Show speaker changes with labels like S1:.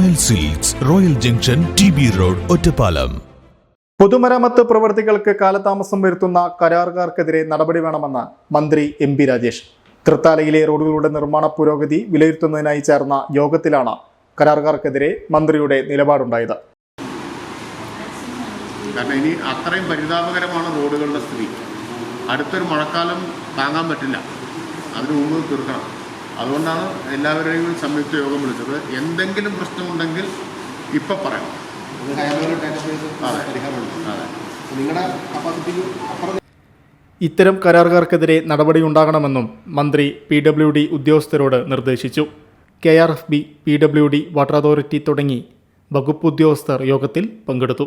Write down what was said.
S1: Royal silks royal junction T B road Ottappalam
S2: പൊതുമരാമത്ത് പ്രവർത്തികൾക്ക് കാലതാമസം വരുത്തുന്ന കരാറുകാർക്കെതിരെ നടപടി വേണമെന്ന് മന്ത്രി എം പി രാജേഷ്. തൃത്താലയിലെ റോഡുകളുടെ നിർമ്മാണ പുരോഗതി വിലയിരുത്തുന്നതിനായി ചേർന്ന യോഗത്തിലാണ് കരാറുകാർക്കെതിരെ മന്ത്രിയുടെ നിലപാടുണ്ടായത്.
S3: കാരണം ഇനി അത്രയും പരിതാപകരമാണ് റോഡുകളുടെ സ്ഥിതി. അടുത്തൊരു മഴക്കാലം താങ്ങാൻ പറ്റില്ല. അതിനു മുമ്പ് തീർക്കണം. അതുകൊണ്ടാണ് എല്ലാവരെയും സംയുക്ത യോഗം വിളിച്ചത്. എന്തെങ്കിലും പ്രശ്നമുണ്ടെങ്കിൽ ഇപ്പം പറയാം.
S2: ഇത്തരം കരാറുകാർക്കെതിരെ നടപടിയുണ്ടാകണമെന്നും മന്ത്രി പി ഡബ്ല്യു ഡി ഉദ്യോഗസ്ഥരോട് നിർദ്ദേശിച്ചു. K R F B P W D water authority തുടങ്ങി വകുപ്പ് ഉദ്യോഗസ്ഥർ യോഗത്തിൽ പങ്കെടുത്തു.